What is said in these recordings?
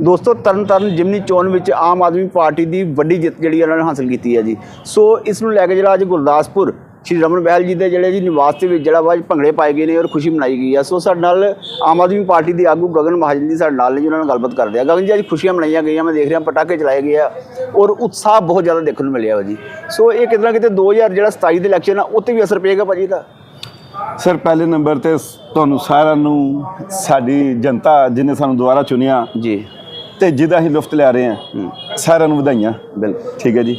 ਦੋਸਤੋ ਤਰਨਤਾਰਨ ਜਿਮਨੀ ਚੋਣ ਵਿੱਚ ਆਮ ਆਦਮੀ ਪਾਰਟੀ ਦੀ ਵੱਡੀ ਜਿੱਤ ਜਿਹੜੀ ਉਹਨਾਂ ਨੇ ਹਾਸਲ ਕੀਤੀ ਹੈ ਜੀ। ਸੋ ਇਸ ਨੂੰ ਲੈ ਕੇ ਜਿਹੜਾ ਅੱਜ ਗੁਰਦਾਸਪੁਰ ਸ਼੍ਰੀ ਰਮਨ ਬਹਿਲ ਜੀ ਦੇ ਜਿਹੜੇ ਜੀ ਨਿਵਾਸ ਦੇ ਵਿੱਚ ਜਿਹੜਾ ਵਾ ਅੱਜ ਭੰਗੜੇ ਪਾਏ ਗਏ ਨੇ ਔਰ ਖੁਸ਼ੀ ਮਨਾਈ ਗਈ ਹੈ। ਸੋ ਸਾਡੇ ਨਾਲ ਆਮ ਆਦਮੀ ਪਾਰਟੀ ਦੇ ਆਗੂ ਗਗਨ ਮਹਾਜਨ ਜੀ ਸਾਡੇ ਨਾਲ ਨੇ ਜੀ ਉਹਨਾਂ ਨਾਲ ਗੱਲਬਾਤ ਕਰਦੇ ਆ ਗਗਨ ਜੀ ਅੱਜ ਖੁਸ਼ੀਆਂ ਮਨਾਈਆਂ ਗਈਆਂ ਮੈਂ ਦੇਖ ਰਿਹਾ ਪਟਾਕੇ ਚਲਾਏ ਗਏ ਆ ਔਰ ਉਤਸ਼ਾਹ ਬਹੁਤ ਜ਼ਿਆਦਾ ਦੇਖਣ ਨੂੰ ਮਿਲਿਆ ਜੀ। ਸੋ ਇਹ ਕਿਤੇ ਨਾ ਕਿਤੇ 2000 ਜਿਹੜਾ 27 ਦੇ ਇਲੈਕਸ਼ਨ ਆ ਉੱਤੇ ਵੀ ਅਸਰ ਪਏਗਾ ਭਾਜੀ ਦਾ ਸਰ ਪਹਿਲੇ ਨੰਬਰ ਤੇ ਤੁਹਾਨੂੰ ਸਾਰਿਆਂ ਨੂੰ ਸਾਡੀ ਜਨਤਾ ਜਿਹਨੇ ਸਾਨੂੰ ਦੁਬਾਰਾ ਚੁਣਿਆ ਜੀ। ਤੇ ਜਿਹਦਾ ਅਸੀਂ ਲੁਫਤ ਲੈ ਰਹੇ ਹਾਂ ਸਾਰਿਆਂ ਨੂੰ ਵਧਾਈਆਂ। ਬਿਲਕੁਲ। ਠੀਕ ਹੈ ਜੀ।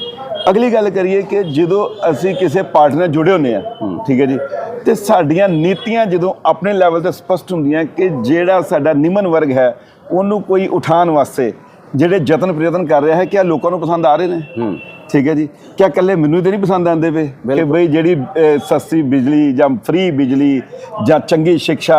ਅਗਲੀ ਗੱਲ ਕਰੀਏ ਕਿ ਜਦੋਂ ਅਸੀਂ ਕਿਸੇ ਪਾਰਟੀ ਨਾਲ ਜੁੜੇ ਹੁੰਦੇ ਆ ਠੀਕ ਹੈ ਜੀ ਤੇ ਸਾਡੀਆਂ ਨੀਤੀਆਂ ਜਦੋਂ ਆਪਣੇ ਲੈਵਲ ਤੇ ਸਪਸ਼ਟ ਹੁੰਦੀਆਂ ਕਿ ਜਿਹੜਾ ਸਾਡਾ ਨਿਮਨ ਵਰਗ ਹੈ ਉਹਨੂੰ ਕੋਈ ਉਠਾਉਣ ਵਾਸਤੇ ਜਿਹੜੇ ਯਤਨ ਪ੍ਰਯਤਨ ਕਰ ਰਿਹਾ ਹੈ ਕਿ ਲੋਕਾਂ ਨੂੰ ਪਸੰਦ ਆ ਰਹੇ ਨੇ? ਹੂੰ। ਠੀਕ ਹੈ ਜੀ। ਕਿਆ ਇਕੱਲੇ ਮੈਨੂੰ ਤਾਂ ਨਹੀਂ ਪਸੰਦ ਆਉਂਦੇ ਪਏ? ਕਿ ਬਈ ਜਿਹੜੀ ਸਸਤੀ ਬਿਜਲੀ ਜਾਂ ਫ੍ਰੀ ਬਿਜਲੀ ਜਾਂ ਚੰਗੀ ਸਿੱਖਿਆ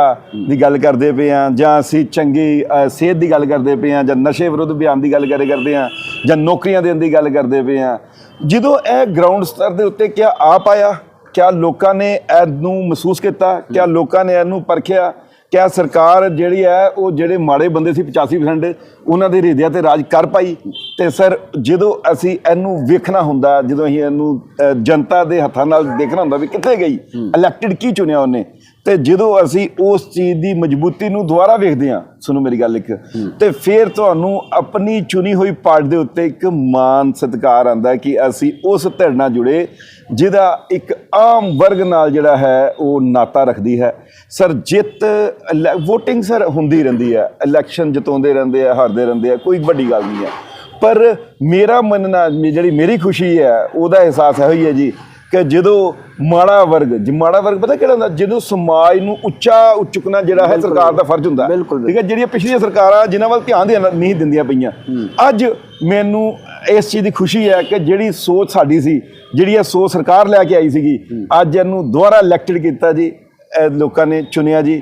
ਦੀ ਗੱਲ ਕਰਦੇ ਪਏ ਆ ਜਾਂ ਅਸੀਂ ਚੰਗੀ ਸਿਹਤ ਦੀ ਗੱਲ ਕਰਦੇ ਪਏ ਆ ਜਾਂ ਨਸ਼ੇ ਵਿਰੁੱਧ ਅਭਿਆਨ ਦੀ ਗੱਲ ਕਰੇ ਕਰਦੇ ਆ ਜਾਂ ਨੌਕਰੀਆਂ ਦੇਣ ਦੀ ਗੱਲ ਕਰਦੇ ਪਏ ਆ। ਜਦੋਂ ਇਹ ਗਰਾਊਂਡ ਸਤਰ ਦੇ ਉੱਤੇ ਕਿਆ ਆ ਪਾਇਆ ਕਿਆ ਲੋਕਾਂ ਨੇ ਇਹਨੂੰ ਮਹਿਸੂਸ ਕੀਤਾ? ਕਿਆ ਲੋਕਾਂ ਨੇ ਇਹਨੂੰ ਪਰਖਿਆ? ਕਿਆ ਸਰਕਾਰ ਜਿਹੜੀ ਹੈ ਉਹ ਜਿਹੜੇ ਮਾੜੇ ਬੰਦੇ ਸੀ 85% ਉਹਨਾਂ ਦੇ ਹਿਰਦਿਆਂ ਤੇ ਰਾਜ ਕਰ ਪਾਈ। ਤੇ ਸਰ ਜਦੋਂ ਅਸੀਂ ਇਹਨੂੰ ਵੇਖਣਾ ਹੁੰਦਾ ਜਦੋਂ ਅਸੀਂ ਇਹਨੂੰ ਜਨਤਾ ਦੇ ਹੱਥਾਂ ਨਾਲ ਦੇਖਣਾ ਹੁੰਦਾ ਵੀ ਕਿੱਥੇ ਗਈ ਇਲੈਕਟਿਡ ਕੀ ਚੁਣਿਆ ਉਹਨੇ? ਤੇ ਜਦੋਂ ਅਸੀਂ ਉਸ ਚੀਜ਼ ਦੀ ਮਜ਼ਬੂਤੀ ਨੂੰ ਦੁਬਾਰਾ ਵੇਖਦੇ ਹਾਂ ਸੁਣੋ ਮੇਰੀ ਗੱਲ ਇੱਕ ਤੇ ਫਿਰ ਤੁਹਾਨੂੰ ਆਪਣੀ ਚੁਣੀ ਹੋਈ ਪਾਰਟੀ ਦੇ ਉੱਤੇ ਇੱਕ ਮਾਨ ਸਤਿਕਾਰ ਆਂਦਾ ਕਿ ਅਸੀਂ ਉਸ ਧਿਰ ਨਾਲ ਜੁੜੇ ਜਿਹਦਾ ਇੱਕ ਆਮ ਵਰਗ ਨਾਲ ਜਿਹੜਾ ਹੈ ਉਹ ਨਾਤਾ ਰੱਖਦੀ ਹੈ। ਸਰ ਜਿੱਤ VOTING ਸਰ ਹੁੰਦੀ ਰਹਿੰਦੀ ਹੈ। ਇਲੈਕਸ਼ਨ ਜਿਤਾਉਂਦੇ ਰਹਿੰਦੇ ਆ ਹਾਰਦੇ ਰਹਿੰਦੇ ਆ ਕੋਈ ਵੱਡੀ ਗੱਲ ਨਹੀਂ ਹੈ। ਪਰ ਮੇਰਾ ਮੰਨਣਾ ਜਿਹੜੀ ਮੇਰੀ ਖੁਸ਼ੀ ਹੈ ਉਹਦਾ ਅਹਿਸਾਸ ਇਹੋ ਹੀ ਹੈ ਜੀ ਕਿ ਜਦੋਂ ਮਾੜਾ ਵਰਗ ਜੀ ਮਾੜਾ ਵਰਗ ਪਤਾ ਕਿਹੜਾ ਹੁੰਦਾ? ਜਦੋਂ ਸਮਾਜ ਨੂੰ ਉੱਚਾ ਚੁੱਕਣਾ ਜਿਹੜਾ ਹੈ ਸਰਕਾਰ ਦਾ ਫਰਜ਼ ਹੁੰਦਾ। ਠੀਕ ਹੈ ਜਿਹੜੀਆਂ ਪਿਛਲੀਆਂ ਸਰਕਾਰਾਂ ਜਿਨ੍ਹਾਂ ਵੱਲ ਧਿਆਨ ਦੇਣ ਨਹੀਂ ਦਿੰਦੀਆਂ ਪਈਆਂ। ਅੱਜ ਮੈਨੂੰ ਇਸ ਚੀਜ਼ ਦੀ ਖੁਸ਼ੀ ਹੈ ਕਿ ਜਿਹੜੀ ਸੋਚ ਸਾਡੀ ਸੀ ਜਿਹੜੀ ਇਹ ਸੋਚ ਸਰਕਾਰ ਲੈ ਕੇ ਆਈ ਸੀਗੀ ਅੱਜ ਇਹਨੂੰ ਦੁਬਾਰਾ ਇਲੈਕਟਡ ਕੀਤਾ ਜੀ। ਲੋਕਾਂ ਨੇ ਚੁਣਿਆ ਜੀ।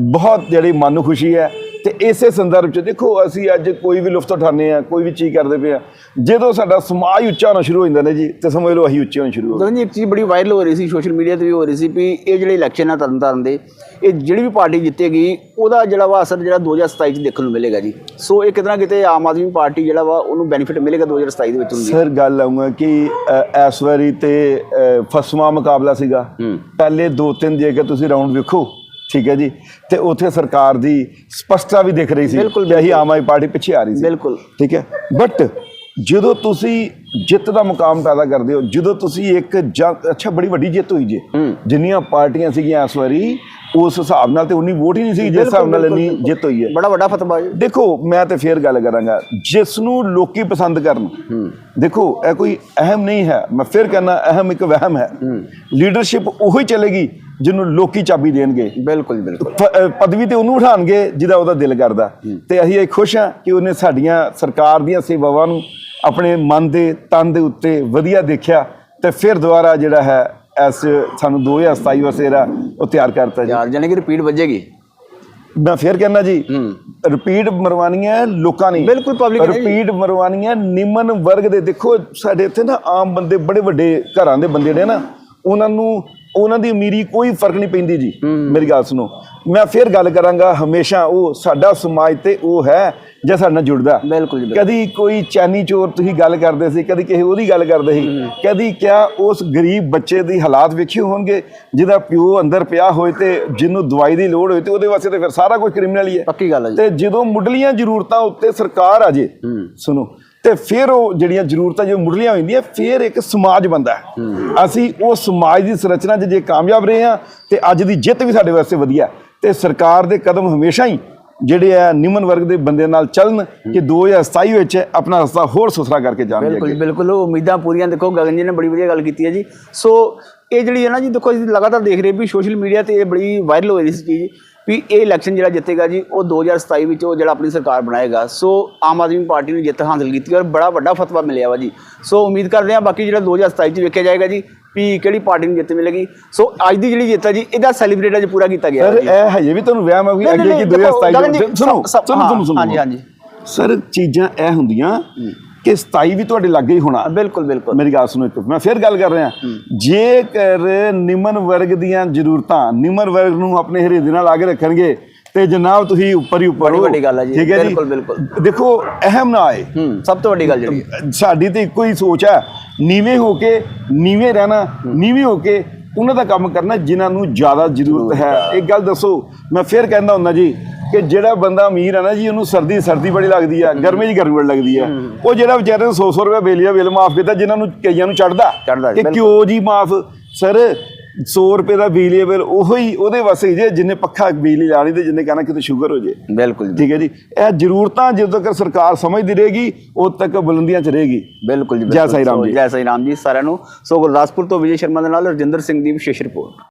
ਬਹੁਤ ਜਿਹੜੀ ਮਨ ਨੂੰ ਖੁਸ਼ੀ ਹੈ। ਤੇ ਇਸੇ ਸੰਦਰਭ ਚ ਦੇਖੋ ਅਸੀਂ ਅੱਜ ਕੋਈ ਵੀ ਲੁਫਤ ਉਠਾਉਂਦੇ ਆ ਕੋਈ ਵੀ ਚੀਜ਼ ਕਰਦੇ ਪਏ ਆ ਜਦੋਂ ਸਾਡਾ ਸਮਾਜ ਉੱਚਾ ਹੋਣਾ ਸ਼ੁਰੂ ਹੋ ਜਾਂਦਾ ਨੇ ਜੀ ਤੇ ਸਮਝ ਲਓ ਅਸੀਂ ਉੱਚੇ ਹੋਣਾ ਸ਼ੁਰੂ ਹੋ ਗਏ। ਜੀ ਇੱਕ ਚੀਜ਼ ਬੜੀ ਵਾਇਰਲ ਹੋ ਰਹੀ ਸੀ ਸੋਸ਼ਲ ਮੀਡੀਆ ਤੇ ਵੀ ਹੋ ਰਹੀ ਸੀ ਵੀ ਇਹ ਜਿਹੜੇ ਇਲੈਕਸ਼ਨ ਆ ਤਰਨਤਾਰਨ ਦੇ ਇਹ ਜਿਹੜੀ ਵੀ ਪਾਰਟੀ ਜਿੱਤੇਗੀ ਉਹਦਾ ਜਿਹੜਾ ਵਾ ਅਸਰ ਜਿਹੜਾ 2027 ਚ ਦੇਖਣ ਨੂੰ ਮਿਲੇਗਾ ਜੀ। ਸੋ ਇਹ ਕਿਤੇ ਨਾ ਕਿਤੇ ਆਮ ਆਦਮੀ ਪਾਰਟੀ ਜਿਹੜਾ ਵਾ ਉਹਨੂੰ ਬੈਨੀਫਿਟ ਮਿਲੇਗਾ 2027 ਦੇ ਵਿੱਚ ਹੁੰਦੀ। ਸਰ ਗੱਲ ਆਉਂਗਾ ਕਿ ਇਸ ਵਾਰੀ ਤੇ ਫਸਵਾਂ ਮੁਕਾਬਲਾ ਸੀਗਾ। ਪਹਿਲੇ ਦੋ ਤਿੰਨ ਜੇ ਕਿ ਤੁਸੀਂ ਰਾਉਂਡ ਵੇਖੋ ਠੀਕ ਹੈ ਜੀ? ਤੇ ਉੱਥੇ ਸਰਕਾਰ ਦੀ ਸਪਸ਼ਟਤਾ ਵੀ ਦਿਖ ਰਹੀ ਸੀ ਬਿਲਕੁਲ, ਅਸੀਂ ਆਮ ਆਦਮੀ ਪਾਰਟੀ ਪਿੱਛੇ ਆ ਰਹੀ ਸੀ। ਬਿਲਕੁਲ। ਠੀਕ ਹੈ? ਬਟ ਜਦੋਂ ਤੁਸੀਂ ਜਿੱਤ ਦਾ ਮੁਕਾਮ ਪੈਦਾ ਕਰਦੇ ਹੋ ਜਦੋਂ ਤੁਸੀਂ ਇੱਕ ਅੱਛਾ ਬੜੀ ਵੱਡੀ ਜਿੱਤ ਹੋਈ ਜੇ। ਜਿੰਨੀਆਂ ਪਾਰਟੀਆਂ ਸੀਗੀਆਂ ਇਸ ਵਾਰੀ ਉਸ ਹਿਸਾਬ ਨਾਲ ਤੇ ਉਨੀ ਵੋਟ ਹੀ ਨਹੀਂ ਸੀ ਜਿਸ ਹਿਸਾਬ ਨਾਲ ਇੰਨੀ ਜਿੱਤ ਹੋਈ ਹੈ। ਬੜਾ ਵੱਡਾ ਫਤਵਾ ਜੀ। ਦੇਖੋ ਮੈਂ ਤੇ ਫੇਰ ਗੱਲ ਕਰਾਂਗਾ ਜਿਸ ਨੂੰ ਲੋਕੀ ਪਸੰਦ ਕਰਨ। ਦੇਖੋ ਇਹ ਕੋਈ ਅਹਿਮ ਨਹੀਂ ਹੈ। ਮੈਂ ਫਿਰ ਕਹਿੰਦਾ ਅਹਿਮ ਇੱਕ ਵਹਿਮ ਹੈ। ਲੀਡਰਸ਼ਿਪ ਉਹੀ ਚੱਲੇਗੀ ਜਿਹਨੂੰ ਲੋਕੀ ਚਾਬੀ ਦੇਣਗੇ। ਬਿਲਕੁਲ ਬਿਲਕੁਲ। ਪਦਵੀ ਤੇ ਉਹਨੂੰ ਉਠਾਣਗੇ ਜਿਹਦਾ ਉਹਦਾ ਦਿਲ ਕਰਦਾ। ਤੇ ਅਸੀਂ ਇਹ ਖੁਸ਼ ਹਾਂ ਕਿ ਉਹਨੇ ਸਾਡੀਆਂ ਸਰਕਾਰ ਦੀਆਂ ਸੇਵਾਵਾਂ ਨੂੰ ਆਪਣੇ ਮਨ ਦੇ ਤਨ ਦੇ ਉੱਤੇ ਵਧੀਆ ਦੇਖਿਆ ਤੇ ਫਿਰ ਦੁਬਾਰਾ ਜਿਹੜਾ ਹੈ ਇਸ ਸਾਨੂੰ 2027 ਵਾਸਤੇ ਜਿਹੜਾ ਉਹ ਤਿਆਰ ਕਰਤਾ ਜੀ। ਯਾਰ ਜਾਨੀ ਕਿ ਰਿਪੀਟ ਵੱਜੇਗੀ? ਮੈਂ ਫੇਰ ਕਹਿੰਦਾ ਜੀ ਰਿਪੀਟ ਮਰਵਾਨੀਆਂ ਲੋਕਾਂ ਨੇ। ਬਿਲਕੁਲ public ਨੇ। ਰਿਪੀਟ ਮਰਵਾਨੀਆਂ ਨਿਮਨ ਵਰਗ ਦੇ। ਦੇਖੋ ਸਾਡੇ ਇੱਥੇ ਨਾ ਆਮ ਬੰਦੇ ਬੜੇ ਵੱਡੇ ਘਰਾਂ ਦੇ ਬੰਦੇ ਨੇ ਨਾ ਉਹਨਾਂ ਨੂੰ ਉਹਨਾਂ ਦੀ ਅਮੀਰੀ ਕੋਈ ਫ਼ਰਕ ਨਹੀਂ ਪੈਂਦੀ ਜੀ। ਮੇਰੀ ਗੱਲ ਸੁਣੋ। ਮੈਂ ਫੇਰ ਗੱਲ ਕਰਾਂਗਾ ਹਮੇਸ਼ਾ ਉਹ ਸਾਡਾ ਸਮਾਜ ਤੇ ਉਹ ਹੈ ਜੇ ਸਾਡੇ ਨਾਲ ਜੁੜਦਾ। ਬਿਲਕੁਲ। ਕਦੀ ਕੋਈ ਚੈਨੀ ਚੋਰ ਤੁਸੀਂ ਗੱਲ ਕਰਦੇ ਸੀ ਕਦੀ ਕਿਸੇ ਉਹਦੀ ਗੱਲ ਕਰਦੇ ਸੀ ਕਦੀ ਕਿਆ ਉਸ ਗਰੀਬ ਬੱਚੇ ਦੀ ਹਾਲਾਤ ਵੇਖੇ ਹੋਣਗੇ ਜਿਹਦਾ ਪਿਓ ਅੰਦਰ ਪਿਆ ਹੋਏ ਤੇ ਜਿਹਨੂੰ ਦਵਾਈ ਦੀ ਲੋੜ ਹੋਏ ਤੇ ਉਹਦੇ ਵਾਸਤੇ ਤੇ ਫਿਰ ਸਾਰਾ ਕੁਝ ਕ੍ਰਿਮੀਨਲ ਹੀ ਹੈ। ਪੱਕੀ ਗੱਲ ਹੈ ਤੇ ਜਦੋਂ ਮੁੱਢਲੀਆਂ ਜ਼ਰੂਰਤਾਂ ਉੱਤੇ ਸਰਕਾਰ ਆ ਜੇ ਸੁਣੋ ਤੇ ਫਿਰ ਉਹ ਜਿਹੜੀਆਂ ਜ਼ਰੂਰਤਾਂ ਜੋ ਮੁੱਢਲੀਆਂ ਹੋ ਜਾਂਦੀਆਂ ਫਿਰ ਇੱਕ ਸਮਾਜ ਬੰਦਾ ਅਸੀਂ ਉਹ ਸਮਾਜ ਦੀ ਸੰਰਚਨਾ 'ਚ ਜੇ ਕਾਮਯਾਬ ਰਹੇ ਹਾਂ ਤੇ ਅੱਜ ਦੀ ਜਿੱਤ ਵੀ ਸਾਡੇ ਵਾਸਤੇ ਵਧੀਆ। ਤੇ ਸਰਕਾਰ ਦੇ ਕਦਮ ਹਮੇਸ਼ਾ ਹੀ ਜਿਹੜੇ ਆ ਨਿਮਨ ਵਰਗ ਦੇ ਬੰਦੇ ਨਾਲ ਚੱਲਣ ਕਿ 2027 ਵਿੱਚ ਆਪਣਾ ਰਸਤਾ ਹੋਰ ਸੁਥਰਾ ਕਰਕੇ ਜਾਣਗੇ ਬਿਲਕੁਲ ਬਿਲਕੁਲ। ਉਮੀਦਾਂ ਪੂਰੀਆਂ ਦੇਖੋ ਗਗਨ ਜੀ ਨੇ ਬੜੀ ਵਧੀਆ ਗੱਲ ਕੀਤੀ ਹੈ ਜੀ। ਸੋ ਇਹ ਜਿਹੜੀ ਹੈ ਨਾ ਜੀ ਦੇਖੋ ਅਸੀਂ ਲਗਾਤਾਰ ਦੇਖ ਰਹੇ ਵੀ ਸੋਸ਼ਲ ਮੀਡੀਆ ਤੇ ਇਹ ਬੜੀ ਵਾਇਰਲ ਹੋ ਰਹੀ ਸੀ ਚੀਜ਼। ਵੀ ਇਹ ਇਲੈਕਸ਼ਨ ਜਿਹੜਾ ਜਿੱਤੇਗਾ ਜੀ ਉਹ 2027 ਵਿੱਚ ਉਹ ਜਿਹੜਾ ਆਪਣੀ ਸਰਕਾਰ ਬਣਾਏਗਾ। ਸੋ ਆਮ ਆਦਮੀ ਪਾਰਟੀ ਨੇ ਜਿੱਤ ਹਾਸਲ ਕੀਤੀ ਔਰ ਬੜਾ ਵੱਡਾ ਫਤਵਾ ਮਿਲਿਆ ਵਾ ਜੀ। ਸੋ ਉਮੀਦ ਕਰਦੇ ਹਾਂ ਬਾਕੀ ਜਿਹੜਾ 2027 ਚ ਵੇਖਿਆ ਜਾਏਗਾ ਜੀ ਵੀ ਕਿਹੜੀ ਪਾਰਟੀ ਨੂੰ ਜਿੱਤ ਮਿਲੇਗੀ। ਸੋ ਅੱਜ ਦੀ ਜਿਹੜੀ ਜਿੱਤ ਹੈ ਜੀ ਇਹਦਾ ਸੈਲੀਬ੍ਰੇਟ ਅੱਜ ਪੂਰਾ ਕੀਤਾ ਗਿਆ ਸਰ ਇਹ ਹਜੇ ਵੀ ਤੁਹਾਨੂੰ ਵਹਿਮ ਹੈ ਕਿ ਅੱਗੇ ਕੀ ਦੇਖੋ, 2027 ਗਗਨ ਜੀ, ਵਿੱਚ- ਸੁਣੋ ਸਭ- ਸਭ- ਸੁਣੋ ਹਾਂ, ਸੁਣੋ ਸੁਣੋ। ਹਾਂਜੀ, ਹਾਂਜੀ। ਸਰ ਚੀਜ਼ਾਂ ਇਹ ਹੁੰਦੀਆਂ ਕਿ 27 ਵੀ ਤੁਹਾਡੇ ਲੱਗੇ ਹੀ ਹੋਣਾ। ਬਿਲਕੁਲ ਬਿਲਕੁਲ। ਮੇਰੀ ਗੱਲ ਸੁਣੋ ਇੱਕ ਮੈਂ ਫਿਰ ਗੱਲ ਕਰ ਰਿਹਾ। ਜੇਕਰ ਨਿਮਨ ਵਰਗ ਦੀਆਂ ਜ਼ਰੂਰਤਾਂ ਨਿਮਨ ਵਰਗ ਨੂੰ ਆਪਣੇ ਹਿਰਦੇ ਨਾਲ ਕੇ ਰੱਖਣਗੇ ਤੇ ਜਨਾਬ ਤੁਸੀਂ ਉੱਪਰ ਹੀ ਉੱਪਰ ਹੋ ਵੱਡੀ ਗੱਲ ਹੈ ਜੀ, ਠੀਕ ਹੈ ਜੀ? ਬਿਲਕੁਲ, ਬਿਲਕੁਲ। ਦੇਖੋ ਅਹਿਮ ਨਾ ਆਏ। ਸਭ ਤੋਂ ਵੱਡੀ ਗੱਲ ਜਿਹੜੀ। ਸਾਡੀ ਤੇ ਇੱਕੋ ਹੀ ਸੋਚ ਹੈ ਨੀਵੇਂ ਹੋ ਕੇ ਨੀਵੇਂ ਰਹਿਣਾ ਨੀਵੇਂ ਹੋ ਕੇ ਉਹਨਾਂ ਦਾ ਕੰਮ ਕਰਨਾ ਜਿਨ੍ਹਾਂ ਨੂੰ ਜ਼ਿਆਦਾ ਜ਼ਰੂਰਤ ਹੈ। ਇੱਕ ਗੱਲ ਦੱਸੋ ਮੈਂ ਫਿਰ ਕਹਿੰਦਾ ਹੁੰਦਾ ਜੀ ਕਿ ਜਿਹੜਾ ਬੰਦਾ ਅਮੀਰ ਹੈ ਨਾ ਜੀ ਉਹਨੂੰ ਸਰਦੀ ਸਰਦੀ ਬੜੀ ਲੱਗਦੀ ਹੈ ਗਰਮੀ 'ਚ ਗਰਮੀ ਬੜੀ ਲੱਗਦੀ ਹੈ। ਉਹ ਜਿਹੜਾ ਵਿਚਾਰੇ ਨੂੰ 100 100 ਰੁਪਏ ਬਿੱਲ ਜਾਂ ਬਿੱਲ ਮਾਫ ਕੀਤਾ ਜਿਨ੍ਹਾਂ ਨੂੰ ਕਈਆਂ ਨੂੰ ਚੜਦਾ ਕਿ। ਕਿਉਂ ਜੀ ਮਾਫ? ਸਰ 100 ਰੁਪਏ ਦਾ ਬਿਜਲੀ ਬਿੱਲ ਉਹੋ ਹੀ ਉਹਦੇ ਵਾਸਤੇ ਜੇ ਜਿੰਨੇ ਪੱਖਾ ਬਿਜਲੀ ਲਾਣੀ ਤੇ ਜਿੰਨੇ ਕਹਿਣਾ ਕਿਤੇ ਸ਼ੂਗਰ ਹੋ ਜੇ। ਬਿਲਕੁਲ ਠੀਕ ਹੈ ਜੀ? ਇਹ ਜ਼ਰੂਰਤਾਂ ਜਦੋਂ ਤੱਕ ਸਰਕਾਰ ਸਮਝਦੀ ਰਹੇਗੀ ਉਦੋਂ ਤੱਕ ਬੁਲੰਦੀਆਂ 'ਚ ਰਹੇਗੀ। ਬਿਲਕੁਲ ਜੀ ਜੈ। ਸਾਈਂ ਰਾਮ ਜੀ। ਜੈ ਸਾਈ ਰਾਮ ਜੀ। ਸਾਰਿਆਂ ਨੂੰ ਸੋ ਗੁਰਦਾਸਪੁਰ ਤੋਂ ਵਿਜੇ ਸ਼ਰਮਾ ਦੇ ਨਾਲ ਰਜਿੰਦਰ ਸਿੰਘ ਦੀ ਵਿਸ਼ੇਸ਼ ਰਿਪੋਰਟ।